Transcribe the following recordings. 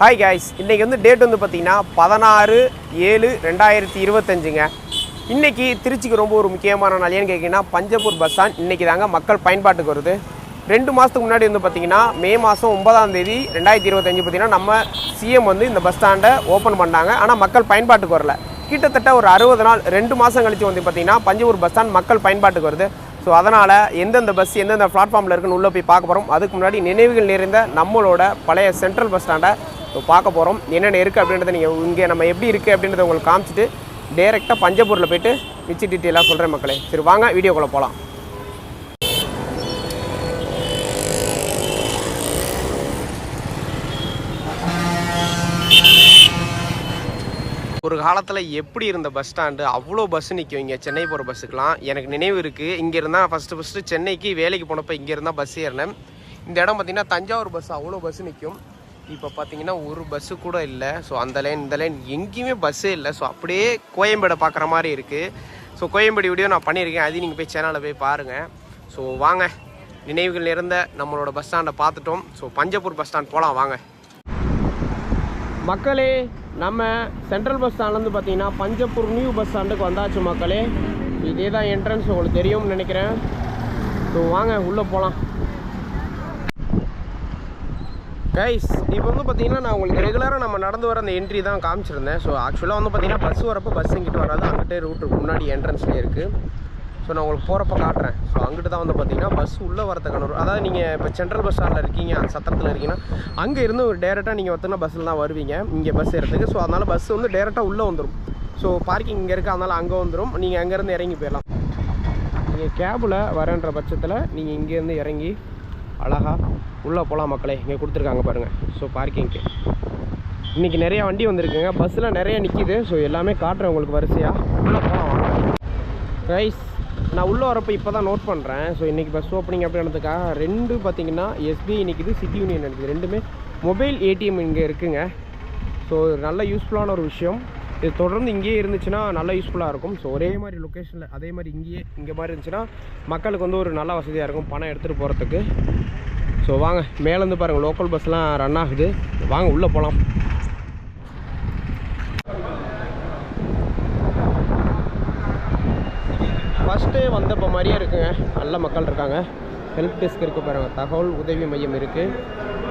Hi guys இன்றைக்கி வந்து date வந்து பார்த்தீங்கன்னா பதினாறு ஏழு ரெண்டாயிரத்தி இருபத்தஞ்சுங்க. இன்றைக்கி திருச்சிக்கு ரொம்ப ஒரு முக்கியமான நாள். ஏன்னு கேட்டிங்கன்னா பஞ்சப்பூர் பஸ் ஸ்டாண்ட் இன்றைக்கி தாங்க மக்கள் பயன்பாட்டுக்கு வருது. ரெண்டு மாதத்துக்கு முன்னாடி வந்து பார்த்தீங்கன்னா மே மாதம் ஒன்பதாம் தேதி ரெண்டாயிரத்தி இருபத்தஞ்சு பார்த்தீங்கன்னா நம்ம சிஎம் வந்து இந்த பஸ் ஸ்டாண்டை ஓப்பன் பண்ணாங்க. ஆனால் மக்கள் பயன்பாட்டுக்கு வரல. கிட்டத்தட்ட ஒரு அறுபது நாள் ரெண்டு மாதம் கழித்து வந்து பார்த்தீங்கன்னா பஞ்சப்பூர் பஸ் ஸ்டாண்ட் மக்கள் பயன்பாட்டுக்கு வருது. ஸோ அதனால் எந்தெந்த பஸ் எந்தெந்த பிளாட்ஃபார்மில் இருக்குன்னு உள்ளே போய் பார்க்க போகிறோம் அதுக்கு முன்னாடி நினைவுகள் நிறைந்த நம்மளோட பழைய சென்ட்ரல் பஸ் ஸ்டாண்டை பார்க்க போகிறோம் என்னென்ன இருக்குது அப்படின்றத நீங்கள் இங்கே நம்ம எப்படி இருக்குது அப்படின்றத உங்களுக்கு காமிச்சிட்டு டேரெக்டாக பஞ்சப்பூரில் போயிட்டு மிச்சி டீட்டெயிலாக சொல்கிறேன் மக்களே. சரி வாங்க வீடியோக்குள்ளே போகலாம் ஒரு காலத்தில் எப்படி இருந்த பஸ் ஸ்டாண்டு அவ்வளோ பஸ் நிற்கும் இங்கே சென்னை போகிற பஸ்ஸுக்கெலாம் எனக்கு நினைவு இருக்குது இங்கே இருந்தால் ஃபஸ்ட்டு ஃபஸ்ட்டு சென்னைக்கு வேலைக்கு போனப்போ இங்கே இருந்தால் பஸ் ஏறினேன். இந்த இடம் பார்த்தீங்கன்னா தஞ்சாவூர் பஸ் அவ்வளோ பஸ் நிற்கும் இப்போ பார்த்தீங்கன்னா ஒரு பஸ்ஸு கூட இல்லை. ஸோ அந்த லைன் இந்த லைன் எங்கேயுமே பஸ்ஸே இல்லை. ஸோ அப்படியே கோயம்பேடை பார்க்குற மாதிரி இருக்குது ஸோ கோயம்பேடு வீடியோ நான் பண்ணியிருக்கேன். அது நீங்கள் போய் சேனலில் போய் பாருங்கள் ஸோ வாங்க. நினைவுகள் இருந்த நம்மளோட பஸ் ஸ்டாண்டை பார்த்துட்டோம். ஸோ பஞ்சப்பூர் பஸ் ஸ்டாண்ட் போகலாம் வாங்க. மக்களே நம்ம சென்ட்ரல் பஸ் ஸ்டாண்ட்லேருந்து பார்த்தீங்கன்னா பஞ்சப்பூர் நியூ பஸ் ஸ்டாண்டுக்கு வந்தாச்சு மக்களே. இதே தான் என்ட்ரன்ஸ் உங்களுக்கு தெரியும்னு நினைக்கிறேன். ஸோ வாங்க உள்ளே போகலாம் கைஸ் இப்போ வந்து பார்த்தீங்கன்னா நான் உங்களுக்கு ரெகுலராக நம்ம நடந்து வர அந்த என்ட்ரி தான் காமிச்சிருந்தேன். ஸோ ஆக்சுவலாக வந்து பார்த்தீங்கன்னா பஸ் வரப்போ பஸ் இங்கிட்டு வராது. அங்கிட்டே ரூட்டுக்கு முன்னாடி என்ட்ரன்ஸ்லேயே இருக்குது ஸோ நான் உங்களுக்கு போகிறப்ப காட்டுறேன். ஸோ அங்கிட்டு தான் வந்து பார்த்தீங்கன்னா பஸ் உள்ளே வரதுக்கான ஒரு அதாவது நீங்கள் இப்போ சென்ட்ரல் பஸ் ஸ்டாண்டில் இருக்கீங்க அந்த சத்திரத்தில் இருக்கீங்கன்னா அங்கே இருந்து ஒரு டேரெக்டாக நீங்கள் பார்த்தீங்கன்னா பஸ்ஸில் தான் வருவீங்க. இங்கே பஸ் ஏறத்துக்கு ஸோ அதனால் பஸ் வந்து டேரெக்டாக உள்ளே வந்துடும் ஸோ பார்க்கிங் இங்கே இருக்குது அதனால் அங்கே வந்துடும் நீங்கள் அங்கேருந்து இறங்கி போயிடலாம் நீங்கள் கேபில் வரேன்ற பட்சத்தில் நீங்கள் இங்கேருந்து இறங்கி அழகாக உள்ளே போகலாம் மக்களே. இங்கே கொடுத்துருக்காங்க பாருங்கள் ஸோ பார்க்கிங்க்கு இன்றைக்கி நிறையா வண்டி வந்திருக்குங்க. பஸ்ஸில் நிறைய நிற்கிது ஸோ எல்லாமே காட்டுறேன் உங்களுக்கு வரிசையாக உள்ளே போகலாம் வாங்க ரைஸ் நான் உள்ளே வரப்போ இப்போ தான் நோட் பண்ணுறேன் ஸோ இன்றைக்கி பஸ் ஓப்பனிங் அப்படின்றதுக்காக ரெண்டு பார்த்தீங்கன்னா எஸ்பிஐ நிற்கிது சிட்டி யூனியன் இருக்குது ரெண்டுமே மொபைல் ஏடிஎம் இங்கே இருக்குங்க. ஸோ நல்ல யூஸ்ஃபுல்லான ஒரு விஷயம். இது தொடர்ந்து இங்கேயே இருந்துச்சுன்னா நல்லா யூஸ்ஃபுல்லாக இருக்கும். ஸோ ஒரே மாதிரி லொக்கேஷனில் அதே மாதிரி இங்கேயே இங்கே மாதிரி இருந்துச்சுன்னா மக்களுக்கு வந்து ஒரு நல்ல வசதியாக இருக்கும் பணம் எடுத்துகிட்டு போகிறதுக்கு ஸோ வாங்க மேலேருந்து பாருங்கள் லோக்கல் பஸ்லாம் ரன் ஆகுது. வாங்க உள்ளே போகலாம் ஃபஸ்ட்டே வந்தப்போ மாதிரியே இருக்குங்க. நல்ல மக்கள் இருக்காங்க. ஹெல்ப் டெஸ்க் இருக்குது பாருங்கள் தகவல் உதவி மையம் இருக்குது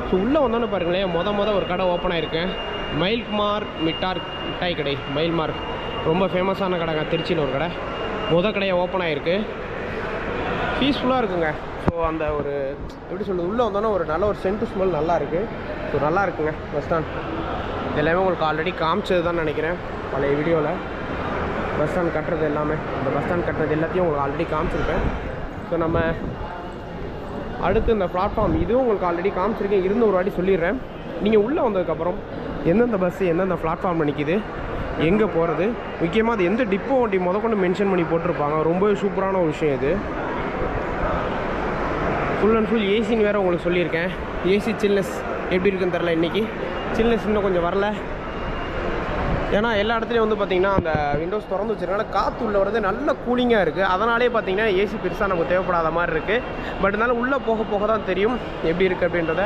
ஸோ உள்ளே வந்தோன்னு பாருங்களேன் மொத மொதல் ஒரு கடை ஓப்பன் ஆகிருக்கு மயில்குமார் மிட்டார் மிட்டாய் கடை. மயில்மார்க் ரொம்ப ஃபேமஸான கடைங்க. திருச்சியில் ஒரு கடை. முத கடையை ஓப்பன் ஆகிருக்கு பீஸ்ஃபுல்லாக இருக்குங்க. ஸோ அந்த ஒரு எப்படி சொல்கிறது உள்ளே வந்தோன்னா ஒரு நல்ல ஒரு சென்ட் ஸ்மெல் நல்லா இருக்குது ஸோ நல்லா இருக்குங்க. பஸ் ஸ்டாண்ட் எல்லாமே உங்களுக்கு ஆல்ரெடி காமிச்சது தான் நினைக்கிறேன். பழைய வீடியோவில் பஸ் ஸ்டாண்ட் கட்டுறது எல்லாமே. இந்த பஸ் ஸ்டாண்ட் கட்டுறது எல்லாத்தையும் உங்களுக்கு ஆல்ரெடி காமிச்சிருப்பேன் ஸோ நம்ம அடுத்து இந்த பிளாட்ஃபார்ம் இதுவும் உங்களுக்கு ஆல்ரெடி காமிச்சிருக்கேன். இருந்து ஒரு வாட்டி சொல்லிடுறேன். நீங்கள் உள்ளே வந்ததுக்கப்புறம் எந்தெந்த பஸ்ஸு எந்தெந்த பிளாட்ஃபார்மில் நிற்கிது எங்கே போகிறது முக்கியமாக அது எந்த டிப்போ வண்டி முத கொண்டு மென்ஷன் பண்ணி போட்டிருப்பாங்க. ரொம்ப சூப்பரான ஒரு விஷயம் இது. ஃபுல் அண்ட் ஃபுல் ஏசின்னு வேறு உங்களுக்கு சொல்லியிருக்கேன். ஏசி சில்னஸ் எப்படி இருக்குன்னு தெரில இன்றைக்கி சில்னஸ் இன்னும் கொஞ்சம் வரல. ஏன்னா எல்லா இடத்துலையும் வந்து பார்த்திங்கன்னா அந்த விண்டோஸ் திறந்து வச்சிருக்கனால காற்று உள்ள வரது நல்ல கூலிங்காக இருக்குது அதனாலே பார்த்தீங்கன்னா ஏசி பெருசாக நமக்கு தேவைப்படாத மாதிரி இருக்குது பட் இருந்தாலும் உள்ளே போக போக தான் தெரியும் எப்படி இருக்குது அப்படின்றத.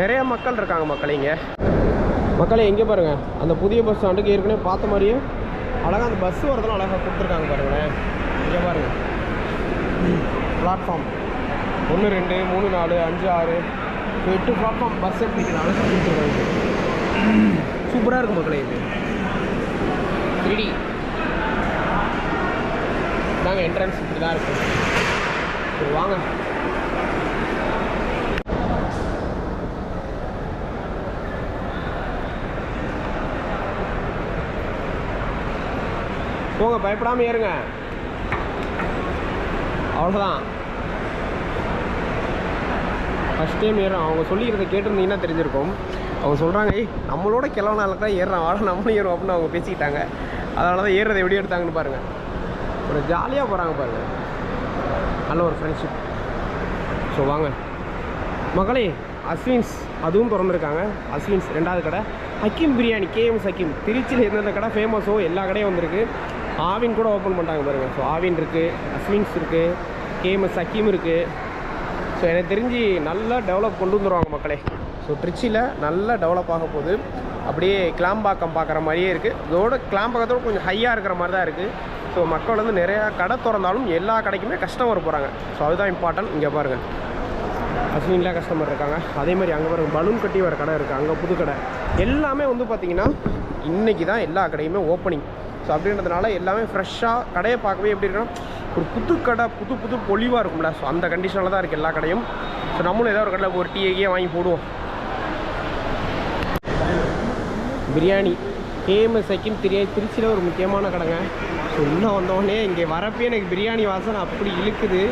நிறைய மக்கள் இருக்காங்க மக்கள் இங்கே. மக்களே எங்கே பாருங்கள் அந்த புதிய பஸ் ஸ்டாண்டுக்கு ஏற்கனவே பார்த்த மாதிரியே அழகாக அந்த பஸ் வரதெல்லாம் அழகாக கொடுத்துருக்காங்க பாருங்களேன். இங்கே பாருங்கள் பிளாட்ஃபார்ம் ஒன்று ரெண்டு மூணு நாலு அஞ்சு ஆறு. எட்டு பிளாட்ஃபார்ம் பஸ் எப்படி அழகாக கொடுத்துருக்காங்க. சூப்பராக இருக்கும் மக்களே இது. த்ரீடி நாங்கள் என்ட்ரன்ஸ் இப்படி தான் இருக்கும். சரி வாங்க. போங்க பயப்படாமல் ஏறுங்க. அவ்வளோதான் ஃபஸ்ட் டைம் ஏறும் அவங்க சொல்லிக்கிறத கேட்டிருந்தீங்கன்னா தெரிஞ்சிருக்கும். அவங்க சொல்கிறாங்க ஏய் நம்மளோட கிளவனால தான் ஏறுறான் வாட நம்மளும் ஏறும் அப்படின்னு அவங்க பேசிக்கிட்டாங்க. அதனால தான் ஏறுறதை எப்படி எடுத்தாங்கன்னு பாருங்கள் ஒரு ஜாலியாக போகிறாங்க பாருங்கள் நல்ல ஒரு ஃப்ரெண்ட்ஷிப் ஸோ வாங்க. மகளே அஸ்வின்ஸ் அதுவும் திறந்துருக்காங்க அஸ்வின்ஸ் ரெண்டாவது கடை. ஹக்கீம் பிரியாணி கேஎம்ஸ் ஹக்கீம் திருச்சியில் எந்தெந்த கடை ஃபேமஸோ எல்லா கடையும் வந்திருக்கு. ஆவின் கூட ஓப்பன் பண்ணிட்டாங்க பாருங்கள் ஸோ ஆவின் இருக்குது அஸ்வின்ஸ் இருக்குது கேஎம்எஸ் ஹக்கீம் இருக்குது ஸோ எனக்கு தெரிஞ்சு நல்லா டெவலப் கொண்டு வந்துடுவாங்க மக்களே. ஸோ ட்ரிச்சியில் நல்லா டெவலப் ஆக போகுது. அப்படியே கிளாம்பாக்கம் பார்க்குற மாதிரியே இருக்குது இதோட கிளாம்பாக்கத்தோட கொஞ்சம் ஹையாக இருக்கிற மாதிரி தான் இருக்குது ஸோ மக்கள் வந்து நிறையா கடை திறந்தாலும் எல்லா கடைக்குமே கஸ்டமர் போகிறாங்க ஸோ அதுதான் இம்பார்ட்டன்ட் இங்கே பாருங்கள் அஸ்வின்லாம் கஸ்டமர் இருக்காங்க. அதே மாதிரி அங்கே பாருங்கள் பலூன் கட்டி வர கடை இருக்குது அங்கே புது கடை. எல்லாமே வந்து பார்த்திங்கன்னா இன்றைக்கி தான் எல்லா கடையுமே ஓப்பனிங் ஸோ அப்படின்றதுனால எல்லாமே ஃப்ரெஷ்ஷாக கடையை பார்க்கவே எப்படி இருக்குன்னா ஒரு புது கடை புது புது பொலிவாக இருக்கும்ல. ஸோ அந்த கண்டிஷனில் தான் இருக்குது எல்லா கடையும். ஸோ நம்மளும் ஏதாவது ஒரு கடையில் ஒரு டீ கீயே வாங்கி போடுவோம். பிரியாணி. ஃபேமஸ் ஐக்கின் திரிய திருச்சியில் ஒரு முக்கியமான கடைங்க. ஸோ இன்னும் வந்தோடனே இங்கே வரப்பே எனக்கு பிரியாணி வாசனை அப்படி இழுக்குது.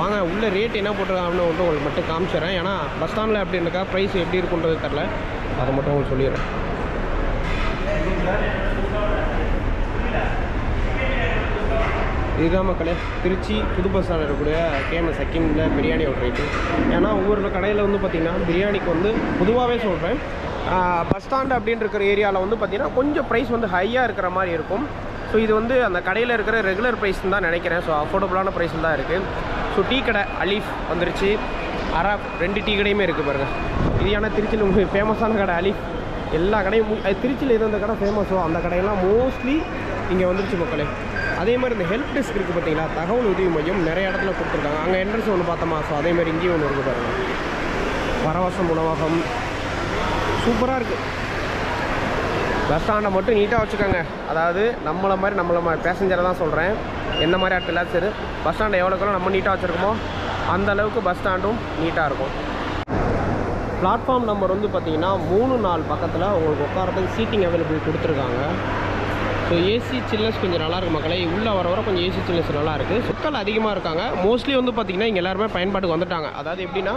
வாங்க உள்ள ரேட் என்ன போட்டிருக்காங்கன்னு வந்து உங்களுக்கு மட்டும் காமிச்சிடுறேன் ஏன்னா பஸ் ஸ்டாண்டில் எப்படி இருக்கா ப்ரைஸ் எப்படி இருக்குன்றது தெரில அதை மட்டும் உங்களுக்கு சொல்லிடுறேன். இதுதான் மக்களே திருச்சி புது பஸ் ஸ்டாண்டில் இருக்கக்கூடிய கேஎம்எஸ் சக்கிமில் பிரியாணியோட ரேட்டு ஏன்னா ஒவ்வொரு கடையில் வந்து பார்த்திங்கன்னா பிரியாணிக்கு வந்து பொதுவாகவே சொல்கிறேன் பஸ் ஸ்டாண்ட் அப்படின்னு இருக்கிற ஏரியாவில் வந்து பார்த்திங்கன்னா கொஞ்சம் ப்ரைஸ் வந்து ஹையாக இருக்கிற மாதிரி இருக்கும். ஸோ இது வந்து அந்த கடையில் இருக்கிற ரெகுலர் ப்ரைஸ்னு தான் நினைக்கிறேன். ஸோ அஃபோர்டபுளான ப்ரைஸ் தான் இருக்குது ஸோ டீ கடை அலீஃப் வந்துருச்சு. அரா ரெண்டு டீ கடையுமே இருக்குது பாருங்கள் இது ஏன்னா திருச்சியில் ஃபேமஸான கடை அலீஃப். எல்லா கடையும் திருச்சியில் எது அந்த கடை ஃபேமஸோ அந்த கடையெல்லாம் மோஸ்ட்லி இங்கே வந்துருச்சு மக்களே. அதே மாதிரி இந்த ஹெல்ப் டெஸ்க் இருக்குது பார்த்தீங்களா தகவல் உதவி மையம் நிறைய இடத்துல கொடுத்துருக்காங்க. அங்கே என்ட்ரன்ஸ் ஒன்று பார்த்தோமா? ஸோ அதே மாதிரி இங்கேயும் ஒன்று இருக்குது பாருங்கள் பரவசம் உணவகம். சூப்பராக இருக்குது பஸ் ஸ்டாண்டை மட்டும் நீட்டாக வச்சுக்கோங்க. அதாவது நம்மளை மாதிரி நம்மளை மாதிரி பேசஞ்சரை தான் சொல்கிறேன் என்ன மாதிரி ஆட்கள் சரி பஸ் ஸ்டாண்டை எவ்வளோக்கெல்லாம் நம்ம நீட்டாக வச்சுருக்கோமோ அந்த அளவுக்கு பஸ் ஸ்டாண்டும் நீட்டாக இருக்கும். பிளாட்ஃபார்ம் நம்பர் வந்து பார்த்திங்கன்னா மூணு நாள் பக்கத்தில் உங்களுக்கு உட்காரத்துக்கு சீட்டிங் அவைலபிள் கொடுத்துருக்காங்க. ஸோ ஏசி சில்னஸ் கொஞ்சம் நல்லா இருக்கு மக்களே. உள்ளே வர வர கொஞ்சம் ஏசி சில்னஸ் நல்லாயிருக்கு. மக்கள் அதிகமாக இருக்காங்க. மோஸ்ட்லி வந்து பார்த்திங்கன்னா இங்கே எல்லாருமே பயன்பாட்டுக்கு வந்துட்டாங்க. அதாவது எப்படின்னா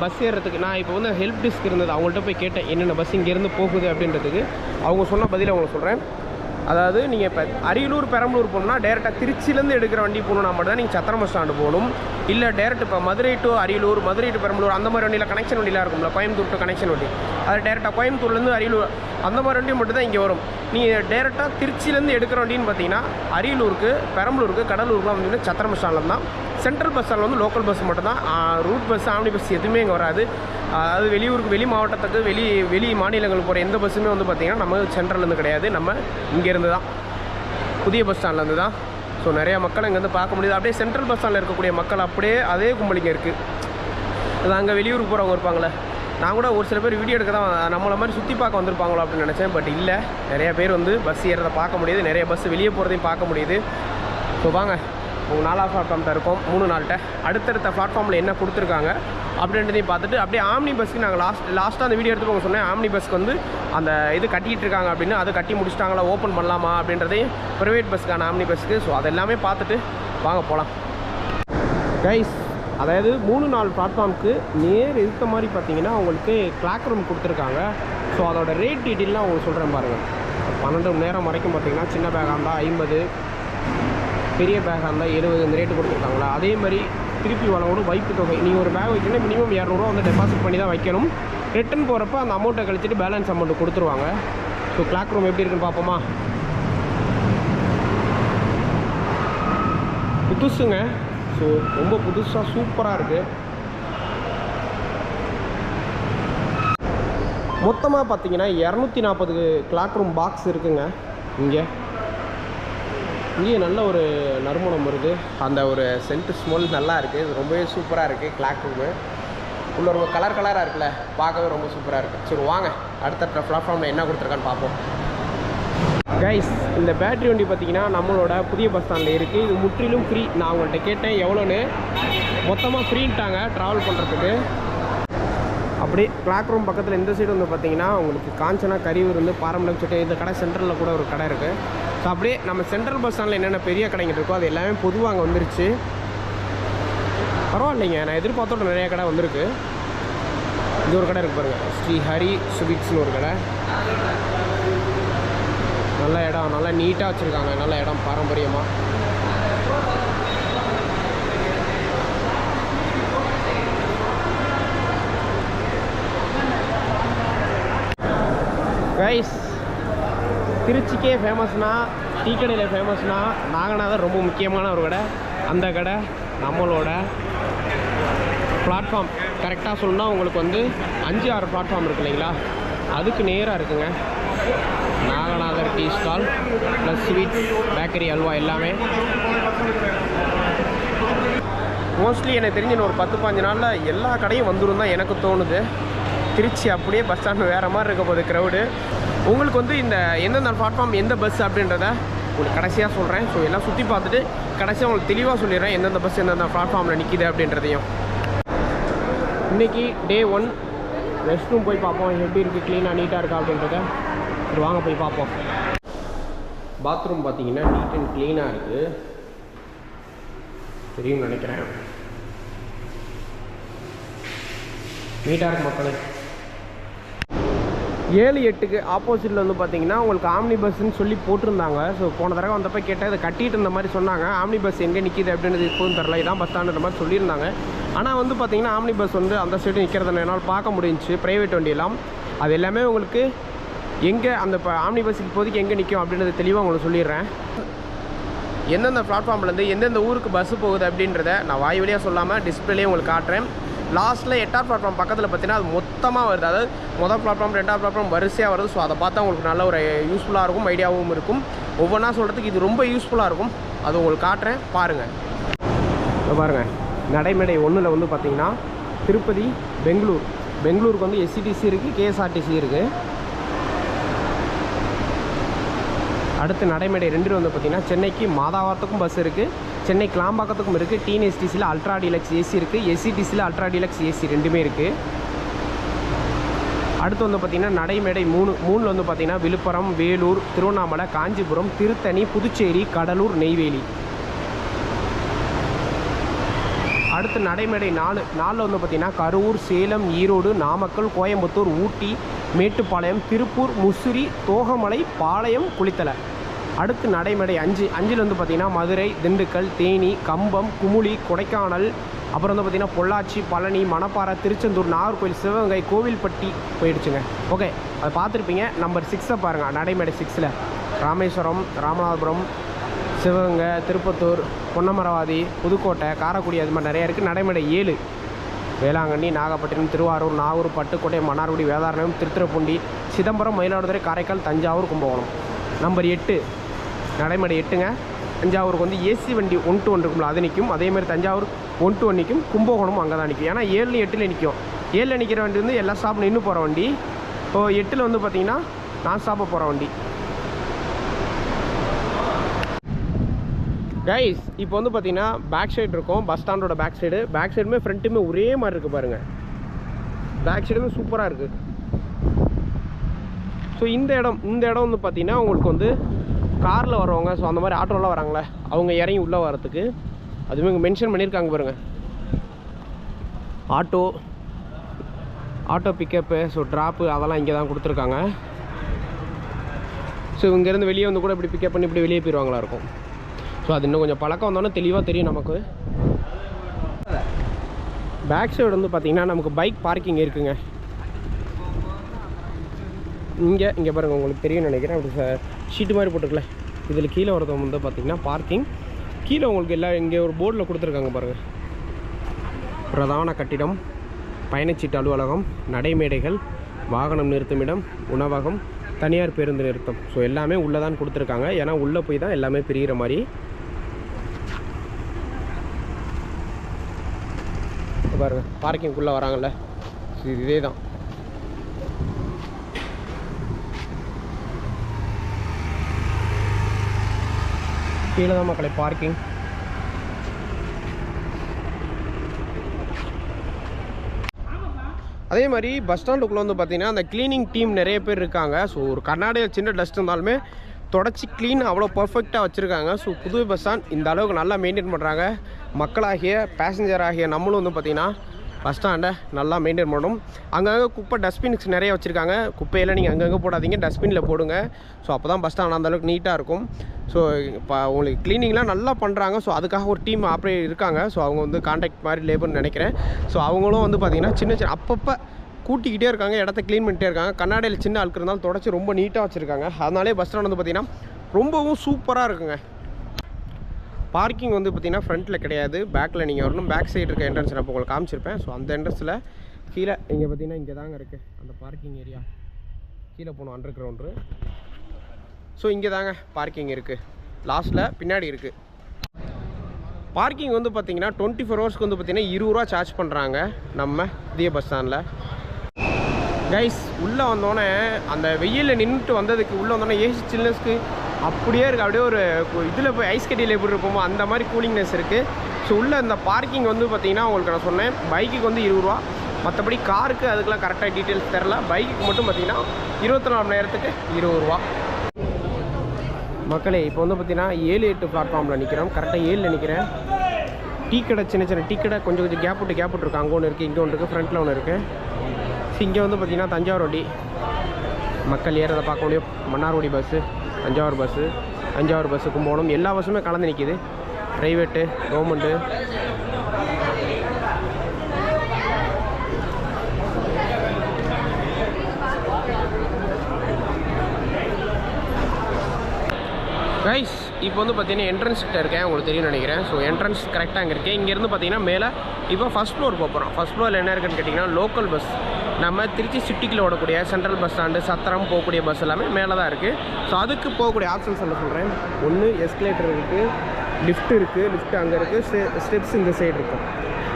பஸ் ஏறுறதுக்கு நான் இப்போ வந்து ஹெல்ப் டெஸ்க் இருந்தது. அவங்கள்ட்ட போய் கேட்டேன் என்னென்ன பஸ் இங்கேருந்து போகுது அப்படின்றதுக்கு. அவங்க சொன்ன பதில் அவங்களுக்கு சொல்கிறேன் அதாவது நீங்கள் இப்போ அரியலூர் பெரம்பலூர் போகணும்னா டேரெக்டாக திருச்சியிலேருந்து எடுக்கிற வண்டி போகணுன்னா மட்டும் தான் நீங்கள் சத்திரம் பஸ் ஸ்டாண்டு போகணும். இல்லை டேரெக்ட் இப்போ மதுரை டு அரியலூர் மதுரை டு பெரம்பலூர் அந்த மாதிரி வண்டியில் கனெக்ஷன் வண்டிலாம் இருக்கும்ல கோயம்புத்தூர் டு கனெக்ஷன் வண்டி. அது டேரெக்டாக கோயம்புத்தூர்லேருந்து அரியலூர் அந்த மாதிரி வண்டி மட்டும் தான் இங்கே வரும். நீங்கள் டேரெக்டாக திருச்சியிலேருந்து எடுக்கிற வண்டின்னு பார்த்தீங்கன்னா அரியலூருக்கு பெரம்பலூருக்கு கடலூருக்குலாம் வந்து சத்திரம் பஸ் ஸ்டாண்டில் தான் சென்ட்ரல் பஸ் ஸ்டாண்டில் வந்து லோக்கல் பஸ் மட்டும் தான் ரூட் பஸ் ஆம்னி பஸ் எதுவுமே இங்கே வராது. அதாவது வெளியூருக்கு வெளி மாவட்டத்துக்கு வெளி வெளி மாநிலங்களுக்கு போகிற எந்த பஸ்ஸுமே வந்து பார்த்திங்கன்னா நம்ம சென்ட்ரல்லேருந்து கிடையாது. நம்ம இங்கேருந்து தான். புதிய பஸ் ஸ்டாண்ட்லேருந்து தான். ஸோ நிறையா மக்கள் இங்கேருந்து பார்க்க முடியுது. அப்படியே சென்ட்ரல் பஸ் ஸ்டாண்டில் இருக்கக்கூடிய மக்கள் அப்படியே அதே கும்பலிங்க இருக்குது அது அங்கே வெளியூருக்கு போகிறவங்க இருப்பாங்களே நான் கூட ஒரு சில பேர் வீடியோ எடுக்க தான் நம்மளை மாதிரி சுற்றி பார்க்க வந்திருப்பாங்களோ அப்படின்னு நினச்சேன். பட் இல்லை. நிறையா பேர் வந்து பஸ் ஏறதை பார்க்க முடியுது. நிறைய பஸ் வெளியே போகிறதையும் பார்க்க முடியுது. ஸோ வாங்க. உங்கள் நாலா பிளாட்ஃபார்ம் தான் இருக்கோம் மூணு நாள்கிட்ட. அடுத்தடுத்த பிளாட்ஃபார்மில் என்ன கொடுத்துருக்காங்க அப்படின்றதையும் பார்த்துட்டு அப்படியே ஆம்னி பஸ்க்கு நாங்கள் லாஸ்ட் லாஸ்ட்டாக அந்த வீடியோ எடுத்து போக சொன்னேன். ஆம்னி பஸ்க்கு வந்து அந்த இது கட்டிகிட்டு இருக்காங்க அப்படின்னு அதை கட்டி முடிச்சிட்டாங்களா ஓப்பன் பண்ணலாமா அப்படின்றதையும் ப்ரைவேட் பஸ்க்கான ஆம்னி பஸ்க்கு ஸோ அதெல்லாமே பார்த்துட்டு வாங்க போகலாம் கைஸ் அதாவது மூணு நாள் பிளாட்ஃபார்முக்கு நேர் இருக்க மாதிரி பார்த்தீங்கன்னா உங்களுக்கு கிளாக் ரூம் கொடுத்துருக்காங்க. ஸோ அதோட ரேட் டீட்டெயிலாம் உங்களுக்கு சொல்கிறேன் பாருங்கள் பன்னெண்டு மணி நேரம் வரைக்கும் பார்த்தீங்கன்னா சின்ன பேக்காக இருந்தால் ஐம்பது பெரிய பேக்காக இருந்தால் எழுபது இந்த ரேட்டு கொடுத்துருக்காங்களா? அதே மாதிரி திருப்பி வழங்கணும் வைப்பு தொகை. நீங்கள் ஒரு பேக் வைக்கணும்னா மினிமம் இரநூறுவா வந்து டெபாசிட் பண்ணி தான் வைக்கணும். ரிட்டன் போகிறப்ப அந்த அமௌண்ட்டை கழிச்சிட்டு பேலன்ஸ் அமௌண்ட் கொடுத்துருவாங்க. ஸோ கிளாக் ரூம் எப்படி இருக்குன்னு பார்ப்போமா? புதுசுங்க. ஸோ ரொம்ப புதுசாக சூப்பராக இருக்குது மொத்தமாக பார்த்தீங்கன்னா இரநூத்தி நாற்பது கிளாக் ரூம் பாக்ஸ் இருக்குங்க. இங்கே. இங்கேயும் நல்ல ஒரு நறுமணம் வருது. அந்த ஒரு சென்ட் ஸ்மெல் நல்லா இருக்குது இது ரொம்பவே சூப்பராக இருக்குது கிளாக் ரூமு உள்ள ரொம்ப கலர் கலராக இருக்குல்ல பார்க்கவே ரொம்ப சூப்பராக இருக்குது சரி வாங்க. அடுத்த பிளாட்ஃபார்மில் என்ன கொடுத்துருக்கான்னு பார்ப்போம். கைஸ் இந்த பேட்டரி வண்டி பார்த்தீங்கன்னா நம்மளோட புதிய பஸ் ஸ்டாண்டில் இருக்குது இது முற்றிலும் ஃப்ரீ நான் உங்கள்கிட்ட கேட்டேன் எவ்வளோன்னு மொத்தமாக ஃப்ரீன்ட்டாங்க ட்ராவல் பண்ணுறதுக்கு அப்படியே கிளாக் ரூம் பக்கத்தில் இந்த சைடு வந்து பார்த்தீங்கன்னா உங்களுக்கு காஞ்சனா கறியூர் வந்து பாரம்பரியம் சொல்லிட்டு இந்த கடை சென்டரில் கூட ஒரு கடை இருக்குது ஸோ அப்படியே நம்ம சென்ட்ரல் பஸ் ஸ்டாண்டில் என்னென்ன பெரிய கடைங்க இருக்கோ அது எல்லாமே பொதுவாக அங்கே வந்துருச்சு. பரவாயில்லைங்க. நான் எதிர்பார்த்தோட நிறையா கடை வந்திருக்கு. இது ஒரு கடை இருக்கு பாருங்கள் ஸ்ரீ ஹரி சுபிக்ஸ்னு ஒரு கடை. நல்ல இடம். நல்லா நீட்டாக வச்சுருக்காங்க. நல்ல இடம் பாரம்பரியமாக கைஸ் திருச்சிக்கே ஃபேமஸ்னா டீ கடையில் ஃபேமஸ்னா நாகநாதர் ரொம்ப முக்கியமான ஒரு கடை. அந்த கடை நம்மளோட பிளாட்ஃபார்ம் கரெக்டாக சொல்லணும்னா உங்களுக்கு வந்து அஞ்சு ஆறு பிளாட்ஃபார்ம் இருக்கு இல்லைங்களா? அதுக்கு நேராக இருக்குங்க. Naganathar tea stall plus sweet bakery halwa எல்லாமே. மோஸ்ட்லி எனக்கு தெரிஞ்சு ஒரு பத்து பாஞ்சு நாளில் எல்லா கடையும் வந்துடும் தான் எனக்கு தோணுது. திருச்சி அப்படியே பஸ் ஸ்டாண்ட் வேறு மாதிரி இருக்க போகுது க்ரௌடு உங்களுக்கு வந்து இந்த எந்தெந்த பிளாட்ஃபார்ம் எந்த பஸ் அப்படின்றத உங்களுக்கு கடைசியாக சொல்கிறேன் ஸோ எல்லாம் சுற்றி பார்த்துட்டு கடைசியாக உங்களுக்கு தெளிவாக சொல்லிடுறேன் எந்தெந்த பஸ் எந்தெந்த பிளாட்ஃபார்மில் நிற்கிது அப்படின்றதையும். இன்றைக்கி டே ஒன் ரெஸ்ட் ரூம் போய் பார்ப்போம். எப்படி இருக்குது க்ளீனாக நீட்டாக இருக்கா அப்படின்றத. சரி வாங்க போய் பார்ப்போம். பாத்ரூம் பார்த்தீங்கன்னா நீட் அண்ட் க்ளீனாக இருக்குது தெரியும்னு நினைக்கிறேன். நீட்டாக இருக்கு மக்களே. ஏழு எட்டுக்கு ஆப்போசிட்டில் வந்து பார்த்தீங்கன்னா உங்களுக்கு ஆம்னி பஸ்ன்னு சொல்லி போட்டிருந்தாங்க. ஸோ போன தடவை வந்தப்போ கேட்டால் இதை கட்டிட்டு இருந்த மாதிரி சொன்னாங்க. ஆம்னி பஸ் எங்கே நிற்கிது அப்படின்றது இப்போதும் தெரில இதான் பஸ் ஸ்டாண்டுன்ற மாதிரி சொல்லியிருந்தாங்க. ஆனால் வந்து பார்த்தீங்கன்னா ஆம்னி பஸ் வந்து அந்த சைடு நிற்கிறத என்னால் பார்க்க முடிஞ்சுச்சு. ப்ரைவேட் வண்டியெல்லாம் அது எல்லாமே உங்களுக்கு எங்கே அந்த இப்போ ஆம்னி பஸ் இப்போதைக்கு எங்கே நிற்கும் அப்படின்றத தெளிவாக உங்களுக்கு சொல்லிடுறேன். எந்தெந்த பிளாட்ஃபார்ம்லேருந்து எந்தெந்த ஊருக்கு பஸ்ஸு போகுது அப்படின்றத நான் வாய் வழியாக சொல்லாமல் டிஸ்பிளேலேயே உங்களுக்கு காட்டுறேன். லாஸ்ட்டில் எட்டாவது பிளாட்ஃபார்ம் பக்கத்தில் பார்த்தீங்கன்னா அது மொத்தமாக வருது. அதாவது மொதல் பிளாட்ஃபார்ம் ரெண்டாவது பிளாட்ஃபார்ம் வரிசையாக வருது. ஸோ அதை பார்த்தா உங்களுக்கு நல்ல ஒரு யூஸ்ஃபுல்லாக இருக்கும் ஐடியாவும் இருக்கும். ஒவ்வொன்றா சொல்கிறதுக்கு இது ரொம்ப யூஸ்ஃபுல்லாக இருக்கும். அது உங்களுக்கு காட்டுறேன். பாருங்கள் இப்போ பாருங்கள் நடைமேடை ஒன்றில் வந்து பார்த்தீங்கன்னா திருப்பதி பெங்களூர். பெங்களூருக்கு வந்து எஸ்சிடிசி இருக்குது கேஎஸ்ஆர்டிசி இருக்குது அடுத்து நடைமேடை ரெண்டு வந்து பார்த்திங்கன்னா சென்னைக்கு மாதாவாரத்துக்கும் பஸ் இருக்குது சென்னை கிளாம்பாக்கத்துக்கும் இருக்குது டிஎன்எஸ்டிசியில் அல்ட்ரா டீலக்ஸ் ஏசி இருக்குது எஸ்சிடிசியில் அல்ட்ரா டீலக்ஸ் ஏசி ரெண்டுமே இருக்குது அடுத்து வந்து பார்த்திங்கன்னா நடைமேடை மூணு மூணில் வந்து பார்த்திங்கன்னா விழுப்புரம் வேலூர் திருவண்ணாமலை காஞ்சிபுரம் திருத்தணி புதுச்சேரி கடலூர் நெய்வேலி. அடுத்து நடைமேடை நாலு நாலில் வந்து பார்த்திங்கன்னா கரூர் சேலம் ஈரோடு நாமக்கல் கோயம்புத்தூர் ஊட்டி மேட்டுப்பாளையம் திருப்பூர் முசிறி தோகமலை பாளையம் குளித்தலை. அடுத்து நடைமடை அஞ்சு அஞ்சில் வந்து பார்த்திங்கன்னா மதுரை திண்டுக்கல் தேனி கம்பம் குமுளி கொடைக்கானல் அப்புறம் வந்து பார்த்திங்கன்னா பொள்ளாச்சி பழனி மணப்பாறை திருச்செந்தூர் நாகர்கோவில் சிவகங்கை கோவில்பட்டி போயிடுச்சுங்க. ஓகே அதை பார்த்துருப்பீங்க. நம்பர் சிக்ஸை பாருங்கள் நடைமேடை சிக்ஸில் ராமேஸ்வரம் ராமநாதபுரம் சிவகங்கை திருப்பத்தூர் பொன்னமரவாதி புதுக்கோட்டை காரைக்குடி அது மாதிரி நிறையா இருக்குது நடைமேடை ஏழு. வேளாங்கண்ணி நாகப்பட்டினம் திருவாரூர் நாகூர் பட்டுக்கோட்டை மன்னார்குடி வேதாரணம் திருத்துறைப்பூண்டி சிதம்பரம் மயிலாடுதுறை காரைக்கால் தஞ்சாவூர் கும்பகோணம். நம்பர் எட்டு. நடைமடை எட்டுங்க. தஞ்சாவூருக்கு வந்து ஏசி வண்டி ஒன் டூ ஒன் இருக்கும்ல அது நிற்கும் அதேமாதிரி தஞ்சாவூர் ஒன் டூ ஒன் நிற்கும் கும்பகோணமும் அங்கே தான் நிற்கும் ஏன்னா ஏழு எட்டில் நிற்கும் ஏழில் நிற்கிற வண்டி வந்து எல்லா ஸ்டாப் நின்று போகிற வண்டி. இப்போ எட்டில் வந்து பார்த்தீங்கன்னா நான் ஸ்டாப்பாக போகிற வண்டி. கைஸ் இப்போ வந்து பார்த்தீங்கன்னா பேக் சைடு இருக்கும். பஸ் ஸ்டாண்டோட பேக் சைடு பேக் சைடுமே ஃப்ரண்ட்டுமே ஒரே மாதிரி இருக்குது பாருங்கள் பேக் சைடுமே சூப்பராக இருக்குது ஸோ இந்த இடம் இந்த இடம் வந்து பார்த்தீங்கன்னா உங்களுக்கு வந்து காரில் வரவங்க ஸோ அந்த மாதிரி ஆட்டோலாம் வராங்களே அவங்க இறங்கி உள்ளே வரத்துக்கு அதுவுமே இங்கே மென்ஷன் பண்ணியிருக்காங்க பாருங்கள் auto auto pickup so drop அதெல்லாம் இங்கே தான் கொடுத்துருக்காங்க. ஸோ இங்கேருந்து வெளியே வந்து கூட இப்படி பிக்கப் பண்ணி இப்படி வெளியே போயிடுவாங்களா இருக்கும். ஸோ அது இன்னும் கொஞ்சம் பழக்கம் வந்தோன்னே தெளிவாக தெரியும் நமக்கு. பேக் சைடு வந்து பார்த்தீங்கன்னா நமக்கு பைக் பார்க்கிங் இருக்குங்க. இங்கே இங்கே பாருங்கள் உங்களுக்கு தெரியும் நினைக்கிறேன். அப்படி சார் ஷீட்டு மாதிரி போட்டுருக்கல இதில் கீழே வரது வந்து பார்த்திங்கன்னா பார்க்கிங் கீழே உங்களுக்கு எல்லா இங்கே ஒரு போர்டில் கொடுத்துருக்காங்க பாருங்கள் பிரதான கட்டிடம் பயணச்சீட்டு அலுவலகம் நடைமேடைகள் வாகனம் நிறுத்துமிடம் உணவகம் தனியார் பேருந்து நிறுத்தம். ஸோ எல்லாமே உள்ளே தான் கொடுத்துருக்காங்க. ஏன்னா உள்ளே போய் தான் எல்லாமே பிரிகிற மாதிரி. பாருங்கள் பார்க்கிங்குள்ளே வராங்கள்ல இது இதே தான் கீழே தான் மக்களை பார்க்கிங் அதே மாதிரி பஸ் ஸ்டாண்டுக்குள்ளே வந்து பார்த்தீங்கன்னா அந்த க்ளீனிங் டீம் நிறைய பேர் இருக்காங்க. ஸோ ஒரு கர்நாடகா சின்ன டஸ்ட் இருந்தாலுமே தொடச்சி க்ளீன் அவ்வளோ பர்ஃபெக்டாக வச்சுருக்காங்க. ஸோ புது பஸ் ஸ்டாண்ட் இந்த அளவுக்கு நல்லா மெயின்டைன் பண்ணுறாங்க மக்களாகிய பேசஞ்சர் ஆகிய நம்மளும் வந்து பார்த்திங்கன்னா பஸ் ஸ்டாண்டை நல்லா மெயின்டைன் பண்ணணும். அங்கங்கே குப்பை டஸ்ட்பின்ஸ் நிறைய வச்சுருக்காங்க. குப்பையெல்லாம் நீங்கள் அங்கங்கே போடாதீங்க. டஸ்ட்பினில் போடுங்க. ஸோ அப்போ தான் பஸ் ஸ்டாண்ட் அந்தளவுக்கு நீட்டாக இருக்கும். ஸோ இப்போ உங்களுக்கு க்ளீனிங்லாம் நல்லா பண்ணுறாங்க ஸோ அதுக்காக ஒரு டீம் ஆப்ரேட் இருக்காங்க. ஸோ அவங்க வந்து கான்டாக்ட் மாதிரி லேபர்னு நினைக்கிறேன். ஸோ அவங்களும் வந்து பார்த்திங்கன்னா சின்ன சின்ன அப்பப்போ கூட்டிக்கிட்டே இருக்காங்க. இடத்த க்ளீன் பண்ணிட்டே இருக்காங்க. கண்ணாடியில் சின்ன ஆளுக்கு இருந்தாலும் தொடச்சி ரொம்ப நீட்டாக வச்சுருக்காங்க. அதனாலே பஸ் ஸ்டாண்ட் வந்து பார்த்திங்கன்னா ரொம்பவும் சூப்பராக இருக்குங்க. பார்க்கிங் வந்து பார்த்தீங்கன்னா ஃப்ரண்ட்டில் கிடையாது. பேக்கில் நீங்கள் வரணும். பேக் சைடு இருக்க என்ட்ரன்ஸ் நான் உங்களுக்கு காமிச்சிருப்பேன். ஸோ அந்த என்ட்ரன்ஸில் கீழே இங்கே பார்த்தீங்கன்னா இங்கே தாங்க இருக்குது அந்த பார்க்கிங் ஏரியா கீழே போகணும் அண்டர் கிரவுண்டு ஸோ இங்கே தாங்க பார்க்கிங் இருக்குது லாஸ்ட்டில் பின்னாடி இருக்குது பார்க்கிங் வந்து பார்த்தீங்கன்னா டுவெண்ட்டி ஃபோர் ஹவர்ஸ்க்கு வந்து பார்த்தீங்கன்னா இருபது ரூபா சார்ஜ் பண்ணுறாங்க நம்ம இதே பஸ் ஸ்டாண்டில் கைஸ் உள்ளே வந்தோடனே அந்த வெயிலில் நின்றுட்டு வந்ததுக்கு உள்ளே வந்தோடனே ஏசி சில்னஸ்க்கு அப்படியே இருக்குது அப்படியே ஒரு இதில் போய் ஐஸ் கட்டியில் எப்படி இருப்போமோ அந்த மாதிரி கூலிங்னஸ் இருக்குது ஸோ உள்ளே இந்த பார்க்கிங் வந்து பார்த்திங்கன்னா உங்களுக்கு நான் சொன்னேன். பைக்குக்கு வந்து இருபது ரூபா. மற்றபடி காருக்கு அதுக்கெல்லாம் கரெக்டாக டீட்டெயில்ஸ் தெரில பைக்குக்கு மட்டும் பார்த்தீங்கன்னா இருபத்தி நாலு மணி நேரத்துக்கு இருபது ரூபா. மக்களே இப்போ வந்து பார்த்தீங்கன்னா ஏழு எட்டு பிளாட்ஃபார்மில் நிற்கிறோம் கரெக்டாக ஏழில் நிற்கிறேன் டீ கடை சின்ன சின்ன டீ கடை கொஞ்சம் கொஞ்சம் கேப் விட்டு கேப் விட்டுருக்கு. அங்கே ஒன்று இருக்குது இங்கே ஒன்று இருக்குது ஃப்ரண்ட்டில் ஒன்று இருக்குது இங்கே வந்து பார்த்திங்கன்னா தஞ்சாவூர் வண்டி மக்கள் ஏறதை பார்க்க முடியும். Mannargudi bus Thanjavur bus Thanjavur bus Kumbakonam எல்லா பஸ்ஸுமே கலந்து நிற்கிது ப்ரைவேட்டு கவர்மெண்ட்டு கைஸ் இப்போ வந்து பார்த்தீங்கன்னா என்ட்ரன்ஸ் கிட்ட இருக்கேன். உங்களுக்கு தெரியும் நினைக்கிறேன். ஸோ என்ட்ரன்ஸ் கரெக்டாக அங்கே இருக்கேன். இங்கேருந்து பார்த்தீங்கன்னா மேலே இப்போ ஃபஸ்ட் ஃப்ளோர் போகிறோம் ஃபஸ்ட் ஃப்ளோரில் என்ன இருக்குன்னு கேட்டிங்கன்னா லோக்கல் பஸ் நம்ம திருச்சி சிட்டிக்குள்ள ஓடக்கூடிய சென்ட்ரல் பஸ் ஸ்டாண்டு சத்திரம் போகக்கூடிய பஸ் எல்லாமே மேலே தான் இருக்குது ஸோ அதுக்கு போகக்கூடிய ஆப்ஷன்ஸ் என்ன சொல்கிறேன் ஒன்று எஸ்கலேட்டர் இருக்குது லிஃப்ட் இருக்குது லிஃப்ட் அங்கே இருக்குது ஸ்டெப்ஸ் இந்த சைடு இருக்கும்.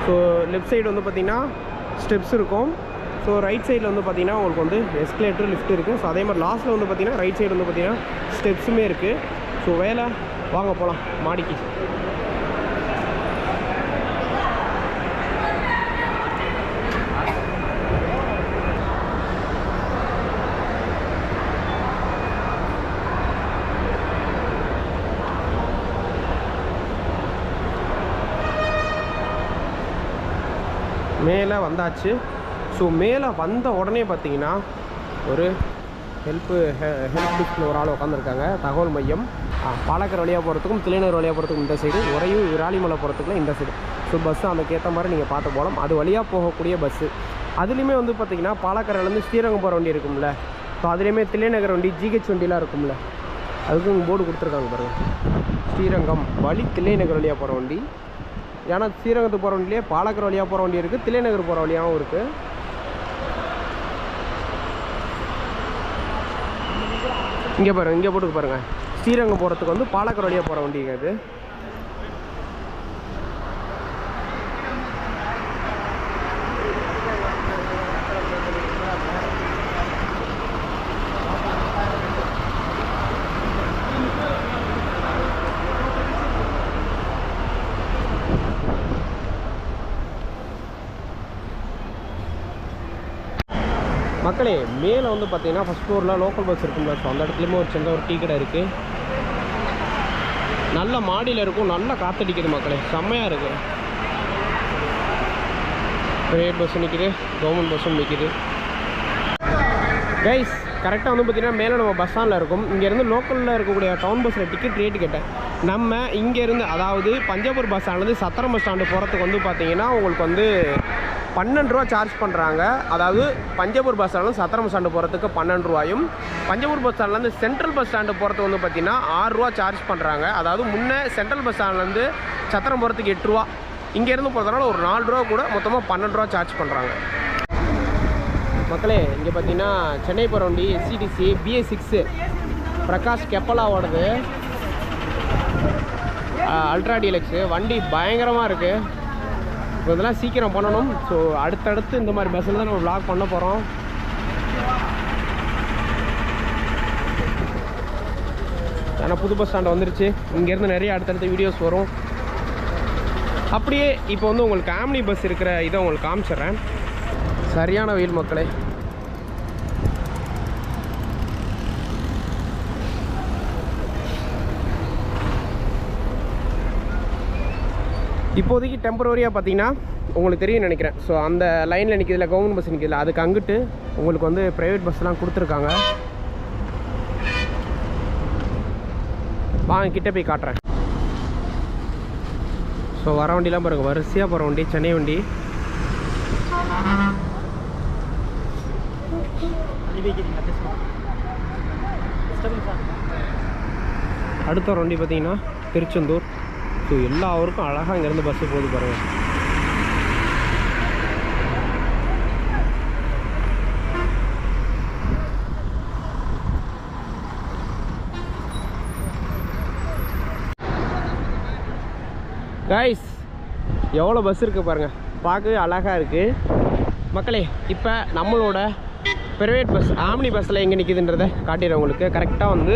ஸோ லெஃப்ட் சைடு வந்து பார்த்திங்கன்னா ஸ்டெப்ஸ் இருக்கும். ஸோ ரைட் சைடில் வந்து பார்த்தீங்கன்னா உங்களுக்கு வந்து எஸ்கலேட்டர் லிஃப்ட் இருக்குது ஸோ அதே மாதிரி லாஸ்ட்டில் வந்து பார்த்திங்கன்னா ரைட் சைடு வந்து பார்த்தீங்கன்னா ஸ்டெப்ஸுமே இருக்குது ஸோ வேலை வாங்க போகலாம் மாடிக்கு. மேலே வந்தாச்சு. ஸோ மேலே வந்த உடனே பார்த்தீங்கன்னா ஒரு ஹெல்ப்பு ஹெல்ப் டிஸ்கில் ஒரு ஆள் உட்காந்துருக்காங்க தகவல் மையம். பாலக்கர் வழியாக போகிறதுக்கும் திளைநகர் வழியாக போகிறதுக்கும் இந்த சைடு உறையூர் விராலிமலை போகிறதுக்குலாம் இந்த சைடு ஸோ பஸ்ஸு அதுக்கேற்ற மாதிரி நீங்கள் பார்த்து போகலாம். அது வழியாக போகக்கூடிய பஸ்ஸு அதுலேயுமே வந்து பார்த்தீங்கன்னா பாலக்கரையிலேருந்து ஸ்ரீரங்கம் போகிற வண்டி இருக்கும்ல. ஸோ அதுலேயுமே தில்லைநகர் வண்டி ஜிஹெச் வண்டிலாம் இருக்கும்ல. அதுக்கும் போர்டு கொடுத்துருக்காங்க பாருங்கள் ஸ்ரீரங்கம் வழி தில்லைநகர் வழியாக போகிற வண்டி. ஏன்னா ஸ்ரீரங்கத்துக்கு போகிற வண்டியிலே பாலக்கர் வழியாக போகிற வண்டி இருக்குது தில்லைநகர் போகிற வழியாகவும் இருக்குது இங்கே பாருங்கள் இங்கே போட்டு பாருங்கள் ஸ்ரீரங்கம் போகிறதுக்கு வந்து பாலக்கர் வழியாக போகிற வண்டிங்க அது மக்களே மேலே வந்து பார்த்தீங்கன்னா ஃபஸ்ட் ஃப்ளோரில் லோக்கல் பஸ் இருக்கும்ல. ஸோ அந்த இடத்துலையுமே ஒரு சின்ன ஒரு டீ கடை இருக்குது நல்ல மாடியில் இருக்கும். நல்ல காத்தடிக்குது மக்களே. செம்மையாக இருக்குது ப்ரைவேட் பஸ்ஸும் நிற்கிது கவர்மெண்ட் பஸ்ஸும் நிற்கிது கைஸ் கரெக்டாக வந்து பார்த்தீங்கன்னா மேலே நம்ம பஸ் ஸ்டாண்டில் இருக்கும். இங்கேருந்து லோக்கலில் இருக்கக்கூடிய டவுன் பஸ்ஸில் டிக்கெட் ரேட்டு கேட்டேன். நம்ம இங்கேருந்து அதாவது Panjapur bus stand Chathiram bus stand போகிறதுக்கு வந்து பார்த்தீங்கன்னா உங்களுக்கு வந்து பன்னெண்டு ரூபா சார்ஜ் பண்ணுறாங்க அதாவது பஞ்சபூர் பஸ் ஸ்டாண்ட்லேருந்து சத்திரம் ஸ்டாண்டு போகிறதுக்கு பன்னெண்டு ரூபாயும் பஞ்சபூர் பஸ் ஸ்டாண்ட்லேருந்து சென்ட்ரல் பஸ் ஸ்டாண்டு போகிறதுக்கு வந்து பார்த்திங்கன்னா ஆறுரூவா சார்ஜ் பண்ணுறாங்க அதாவது முன்னே சென்ட்ரல் பஸ் ஸ்டாண்ட்லேருந்து சத்திரம் போகிறதுக்கு எட்டு ரூபா இங்கேருந்து போகிறதுனால ஒரு நாலு ரூபா கூட மொத்தமாக பன்னெண்டு ரூபா சார்ஜ் பண்ணுறாங்க மக்களே இங்கே பார்த்தீங்கன்னா சென்னை பரவண்டி எஸ்சிடிசி பிஏ சிக்ஸு பிரகாஷ் கெப்பலாவோடது. அல்ட்ரா டீலக்ஸு வண்டி பயங்கரமாக இருக்குது ஸோ இதெல்லாம் சீக்கிரம் பண்ணணும். ஸோ அடுத்தடுத்து இந்த மாதிரி பஸ்ஸில் தான் நம்ம விளாக் பண்ண போகிறோம் ஆனால் புது பஸ் ஸ்டாண்ட் வந்துருச்சு. இங்கேருந்து நிறைய அடுத்தடுத்த வீடியோஸ் வரும். அப்படியே இப்போ வந்து உங்களுக்கு ஆம்னி பஸ் இருக்கிற இதை உங்களுக்கு காமிச்சிடுறேன். சரியான வெயில் மக்களே. இப்போதைக்கு டெம்பரவரியாக பார்த்தீங்கன்னா உங்களுக்கு தெரியும் நினைக்கிறேன். ஸோ அந்த லைனில் நிற்கிறதுல கவர்மெண்ட் பஸ் நிற்கிறதுல அதுக்கு அங்கிட்டு உங்களுக்கு வந்து ப்ரைவேட் பஸ்லாம் கொடுத்துருக்காங்க. வாங்க கிட்ட போய் காட்டுறேன். ஸோ வர வண்டிலாம் பாருங்க வரிசையாக போகிற வண்டி சென்னை வண்டி. அடுத்த ஒரு வண்டி பார்த்தீங்கன்னா திருச்செந்தூர். ஸோ எல்லா ஊருக்கும் அழகாக இங்கேருந்து பஸ்ஸு போகுது பாருங்கள் கைஸ் எவ்வளோ பஸ் இருக்குது பாருங்கள் பார்க்கவே அழகாக இருக்குது மக்களே இப்போ நம்மளோட ப்ரைவேட் பஸ் ஆம்னி பஸ்ஸில் எங்கே நிற்கிதுன்றதை காட்டிடுறேன் உங்களுக்கு. கரெக்டாக வந்து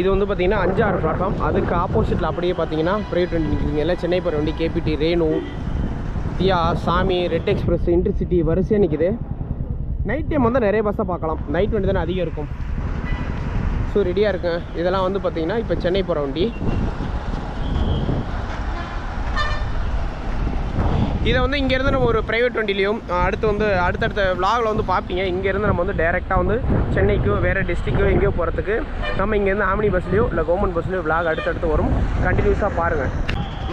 இது வந்து பார்த்திங்கன்னா அஞ்சாறு பிளாட்ஃபார்ம் அதுக்கு ஆப்போசிட்டில் அப்படியே பார்த்தீங்கன்னா ப்ரைவேட் வண்டி நிற்கிறீங்க எல்லாம் சென்னை போகிற வண்டி கேபிடி ரேணு தியா சாமி ரெட் எக்ஸ்பிரஸ் இன்டர்சிட்டி வரிசையாக நிற்கிது நைட் டைம் வந்து நிறைய பஸ்ஸை பார்க்கலாம். நைட் வண்டி தானே அதிகம் இருக்கும். ஸோ ரெடியாக இருக்கேன். இதெல்லாம் வந்து பார்த்திங்கன்னா இப்போ சென்னை போகிற வண்டி. இதை வந்து இங்கேருந்து நம்ம ஒரு ப்ரைவேட் வண்டிலையும் அடுத்து வந்து அடுத்தடுத்த விலாகில் வந்து பார்ப்பீங்க. இங்கேருந்து நம்ம வந்து டேரெக்டாக வந்து சென்னைக்கோ வேறு டிஸ்ட்ரிக்கோ எங்கேயோ போகிறதுக்கு நம்ம இங்கேருந்து ஆமினி பஸ்லேயோ இல்லை கவர்மெண்ட் பஸ்லேயோ விலாக் அடுத்தடுத்து வரும். கண்டினியூஸாக பாருங்கள்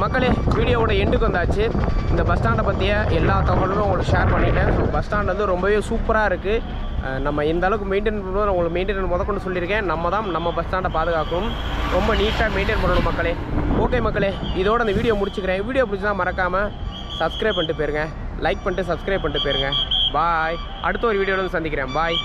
மக்களே வீடியோவோட எண்டுக்கு வந்தாச்சு. இந்த பஸ் ஸ்டாண்டை பற்றிய எல்லா தகவலும் உங்களுக்கு ஷேர் பண்ணிட்டேன். ஸோ பஸ் ஸ்டாண்ட் வந்து ரொம்பவே சூப்பராக இருக்குது நம்ம இந்த அளவுக்கு மெயின்டைன் பண்ணுவோம் உங்களுக்கு மெயின்டைன் முதற்கொண்டு சொல்லியிருக்கேன். நம்ம தான் நம்ம பஸ் ஸ்டாண்டை பாதுகாக்கணும். ரொம்ப நீட்டாக மெயின்டைன் பண்ணணும் மக்களே. ஓகே மக்களே இதோட அந்த வீடியோ முடிச்சுக்கிறேன். வீடியோ பிடிச்சா மறக்காமல் சப்ஸ்கிரைப் பண்ணிட்டு போயிருங்க. லைக் பண்ணிட்டு சப்ஸ்கிரைப் பண்ணிட்டு போயிருங்க. பாய் அடுத்த ஒரு வீடியோவில் வந்து சந்திக்கிறேன். பாய்